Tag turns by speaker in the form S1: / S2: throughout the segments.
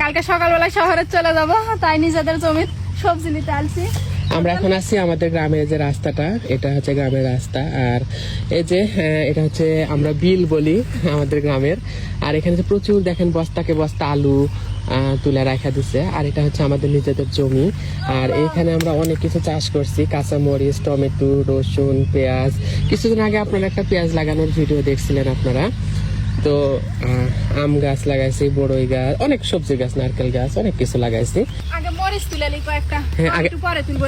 S1: কালকে সকালবেলা শহরে চলে যাব তাই নিজেদের জমি সবজি নিতে আসছি
S2: আমরা এখন আছি আমাদের গ্রামের যে রাস্তাটা এটা হচ্ছে গ্রামের রাস্তা। আর এই যে আহ, এটা হচ্ছে আমরা বিল বলি আমাদের গ্রামের। আর এখানে যে প্রচুর দেখেন বস্তাকে বস্তা আলু তুলে রাখা দিছে। আর এটা হচ্ছে আমাদের নিজেদের জমি। আর এখানে আমরা অনেক কিছু চাষ করছি কাঁচামরিচ টমেটো রসুন পেঁয়াজ। কিছুদিন আগে আপনারা একটা পেঁয়াজ লাগানোর ভিডিও দেখছিলেন আপনারা। তো আম গাছ লাগাইছি বড়ই গাছ অনেক সবজি গাছ নারকেল গাছ অনেক কিছু লাগাইছি।
S1: তুলে নি
S2: হ্যাঁ,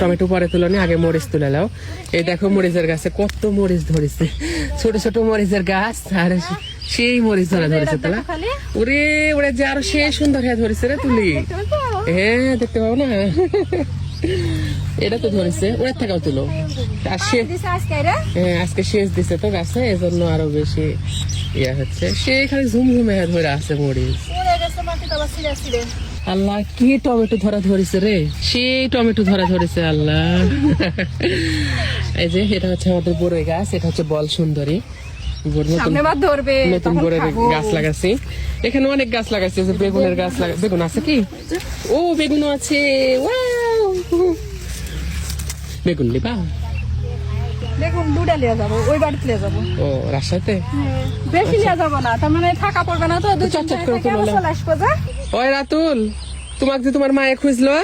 S2: টমেটো পরে তুলনি আগে মরিচ তুলে নাও। এই দেখো মরিচের গাছে কত মরিচ ধরেছে। ছোট ছোট মরিচের গাছ আর সেই মরিচ ধরা ধরেছে তোলা। ওরে ওরে যে আরও সে সুন্দর হয়ে ধরেছে রে তুলি। হ্যাঁ দেখতে পাবো না? এটা তো ধরেছে ওরে থাকাও তুলো। আর
S1: আজকে
S2: হ্যাঁ, আজকে শেষ দিছে তো গাছে এজন্য আরও বেশি ইয়া হচ্ছে। সে খালি ঝুমঝুমে ধরে আছে মরিচ। আল্লাহ কি টমেটো ধরা ধরেছে রে? সেই টমেটো ধরা ধরেছে আল্লাহ। এই যে এটা হচ্ছে আমাদের বড়ই গাছ এটা হচ্ছে বল সুন্দরী। নতুন
S1: সামনে ধরবে
S2: নতুন
S1: তখন
S2: গাছ লাগাচ্ছি। এখানে অনেক গাছ লাগাচ্ছি যে বেগুনের গাছ লাগা বেগুন আছে কি? ও বেগুন আছে! বেগুন নিবা
S1: দেখুন দুটা লিয়ে যাব ওই বাড়িতে লিয়ে যাব।
S2: ও রাজশাহীতে?
S1: বেশি লিয়ে যাব না তার মানে থাকা পড়বে না তো দুই
S2: চট চট করে তুলে ওই রাতুল তোমাকে যে তোমার মায়ে খুঁজলো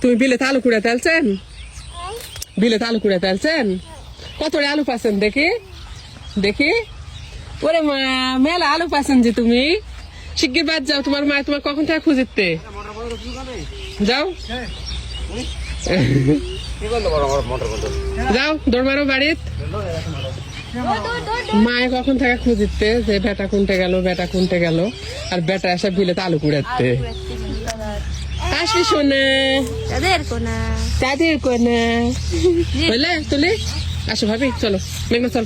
S2: তুমি বিলে আলু কুড়াতে আলছেন বিলে আলু কুড়াতে আলছেন কত আলু পাচ্ছেন দেখি? দেখি? ওরে মা মেলা আলু পাচ্ছেন যে তুমি। শিগগির বাদ যাও তোমার মা তোমার কখন থেকে খুঁজিতে? যাও। যাও মায়ে কখন খুঁজিতে যে বেটা আসো ভাবি, চলো। চল।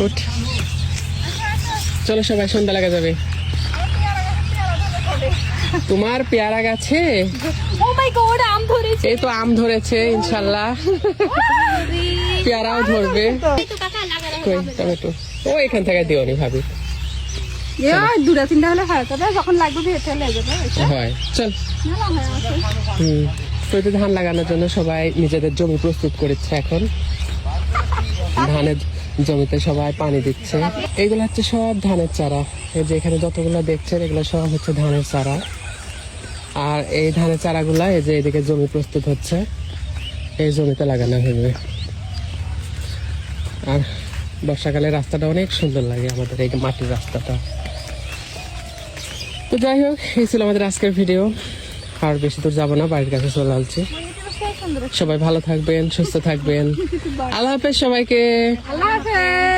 S2: উঠ। চলো সবাই, সন্ধ্যা লাগা যাবে। তোমার পেয়ারা গাছে?
S1: ও মাই গড আম ধরেছে।
S2: এই তো আম ধরেছে ইনশাল্লাহ। পেয়ারাও ধরবে। টমেটো ও এখান থেকে দিও নি ভাবি।
S1: দুটা তিনটা হলে হয় তবে যখন লাগবে ভেতরে লেগে
S2: হয়। চল।
S1: হয়ে
S2: হুম। তো ধান লাগানোর জন্য সবাই নিজেদের জমি প্রস্তুত করেছে এখন। ধানের জমিতে সবাই পানি দিচ্ছে। এগুলো হচ্ছে সব ধানের চারা। এই যে এখানে যতগুলো দেখছেন এগুলো সব হচ্ছে ধানের চারা। আর এই ধানের চারাগুলা এই যে এদিকে জমি প্রস্তুত হচ্ছে এই জমিতে লাগানো হবে আর বর্ষাকালে রাস্তাটা অনেক সুন্দর লাগে আমাদের এই মাটির রাস্তাটা। তো যাই হোক এই ছিল আমাদের আজকের ভিডিও। আর বেশি দূর যাব না বাড়ির কাছে চলে আসছি। সবাই ভালো থাকবেন সুস্থ থাকবেন। আল্লাহ হাফেজ সবাইকে।
S1: আল্লাহ হাফেজ।